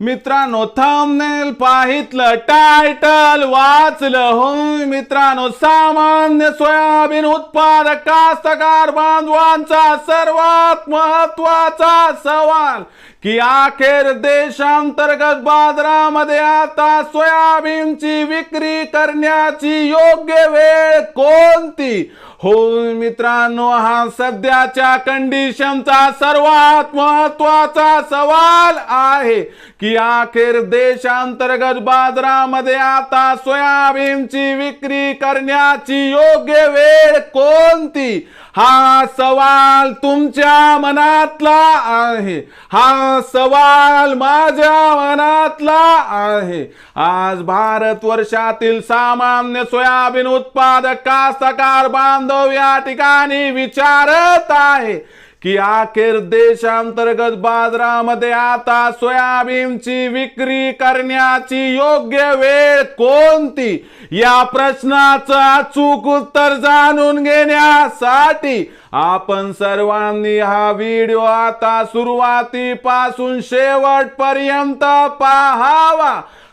मित्रांनो thumbnail पाहितलं title वाचलं होय मित्रांनो सामान्य सोयाबीन उत्पादक कास्तकार बांधवांचा सर्वात महत्त्वाचा सवाल की अखेर देशांतर्गत बाजारामध्ये आता सोयाबीनची विक्री करण्याची योग्य वेळ कोणती? हो मित्रांनो हा सध्याच्या कंडिशनचा सर्वात महत्त्वाचा सवाल आहे की अखेर देशांतर्गत बाजारामध्ये आता सोयाबीनची विक्री करण्याची योग्य वेळ कोणती? हा सवाल तुमच्या मनातला आहे. हा सवाल माझ्या मनातला आहे. आज भारत वर्षातील सामान्य सोयाबीन उत्पादक कास्तकार बांधव या ठिकाणी विचारत आहे की अखेर देशांतर्गत बाजारामध्ये आता सोयाबीनची विक्री करण्याची योग्य वेळ कोणती? या प्रश्नाचं अचूक उत्तर जाणून घेण्यासाठी आपण सर्वांनी हा व्हिडिओ आता सुरुवातीपासून शेवटपर्यंत पाहावा.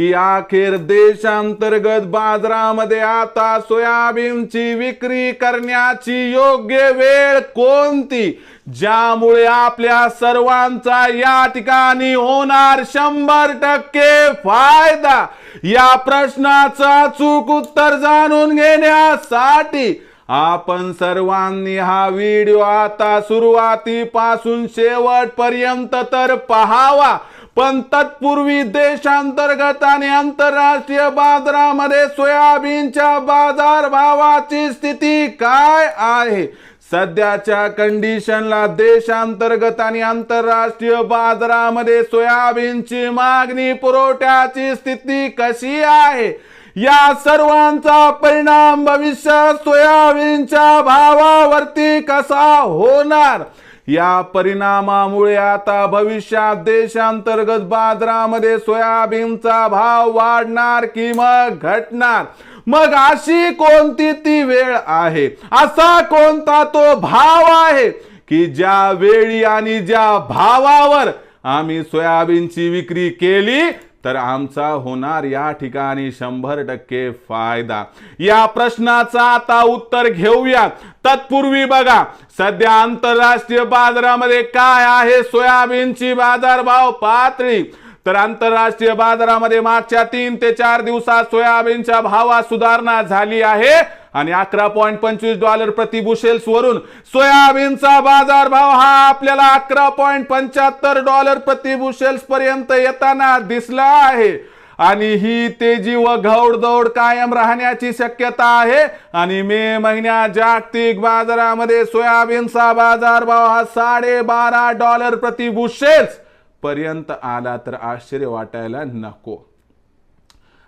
की अखेर देशांतर्गत बाजारामध्ये आता सोयाबीनची विक्री करण्याची योग्य वेळ कोणती? ज्यामुळे आपल्या सर्वांचा या ठिकाणी होणार शंभर टक्के फायदा. या प्रश्नाचं अचूक उत्तर जाणून घेण्यासाठी आपण सर्वांनी हा व्हिडिओ आता सुरुवातीपासून शेवटपर्यंत तर पहावा. पण तत्पूर्वी देशांतर्गत आणि आंतरराष्ट्रीय बाजारामध्ये सोयाबीनच्या बाजार भावाची स्थिती काय आहे? सध्याच्या कंडिशनला देशांतर्गत आणि आंतरराष्ट्रीय बाजारामध्ये सोयाबीनची मागणी पुरवठ्याची स्थिती कशी आहे? या सर्वांचा परिणाम भविष्यात सोयाबीनच्या भावावरती कसा होणार? या परिणामामुळे आता भविष्यात देशांतर्गत बाजारामध्ये सोयाबीनचा भाव वाढणार की मग घटणार? मग अशी कोणती ती वेळ आहे? असा कोणता तो भाव आहे? की ज्या वेळी आणि ज्या भावावर आम्ही सोयाबीनची विक्री केली तर आमचा होणार या ठिकाणी शंभर टक्के फायदा. या प्रश्नाचा आता उत्तर घेऊया तत्पूर्वी बघा सध्या आंतरराष्ट्रीय बाजारामध्ये काय आहे? सोयाबीनची बाजारभाव पातळी तर आंतरराष्ट्रीय बाजारामध्ये मागच्या तीन ते चार दिवसात सोयाबीनच्या भावात सुधारणा झाली आहे. आणि अकरा पॉईंट पंचवीस डॉलर प्रति बुशेल्स वरून सोयाबीनचा बाजार भाव हा आपल्याला अकरा पॉईंट पंच्याहत्तर डॉलर प्रति बुशेल्स पर्यंत येताना दिसला आहे. आणि ही तेजी व घौडदौड कायम राहण्याची शक्यता आहे. आणि मे महिन्यात जागतिक बाजारामध्ये सोयाबीनचा बाजारभाव हा साडेबारा डॉलर प्रति बुशेल्स पर्यंत आला तर आश्चर्य वाटायला नको.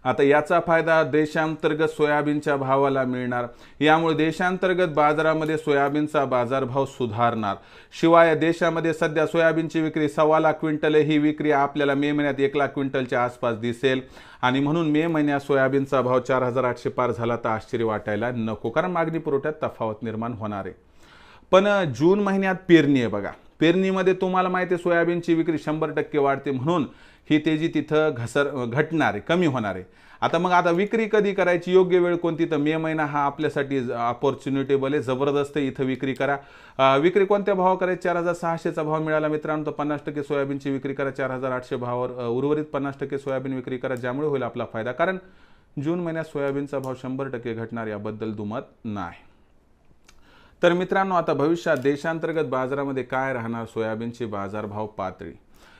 आता याचा फायदा देशांतर्गत सोयाबीनच्या भावाला मिळणार. यामुळे देशांतर्गत बाजारामध्ये सोयाबीनचा बाजारभाव सुधारणार. शिवाय देशामध्ये सध्या सोयाबीनची विक्री सव्वा लाख क्विंटल ही विक्री आपल्याला मे महिन्यात एक लाख क्विंटलच्या आसपास दिसेल. आणि म्हणून मे महिन्यात सोयाबीनचा भाव चार हजार आठशे पार झाला तर आश्चर्य वाटायला नको कारण मागणी पुरवठ्यात तफावत निर्माण होणार आहे. पण जून महिन्यात पेरणी आहे बघा. पेरणीमध्ये तुम्हाला माहिती आहे सोयाबीनची विक्री शंभर टक्के वाढते म्हणून ही तेजी तिथं घसर घटणार आहे कमी होणार. आहे आता मग आता विक्री कधी करायची? योग्य वेळ कोणती? तर मे महिना हा आपल्यासाठी अपॉर्च्युनिटेबल आहे. जबरदस्त इथं विक्री करा. विक्री कोणत्या भाव करायची? चार हजार सहाशेचा भाव मिळाला मित्रांनो तर पन्नास टक्के सोयाबीनची विक्री करा. चार हजार आठशे भावावर उर्वरित पन्नास टक्के सोयाबीन विक्री करा. ज्यामुळे होईल आपला फायदा. कारण जून महिन्यात सोयाबीनचा भाव शंभर टक्के घटणार याबद्दल दुमत नाही. तर मित्रांनो आता भविष्यात देशांतर्गत बाजारामध्ये काय राहणार? सोयाबीनची बाजारभाव पातळी.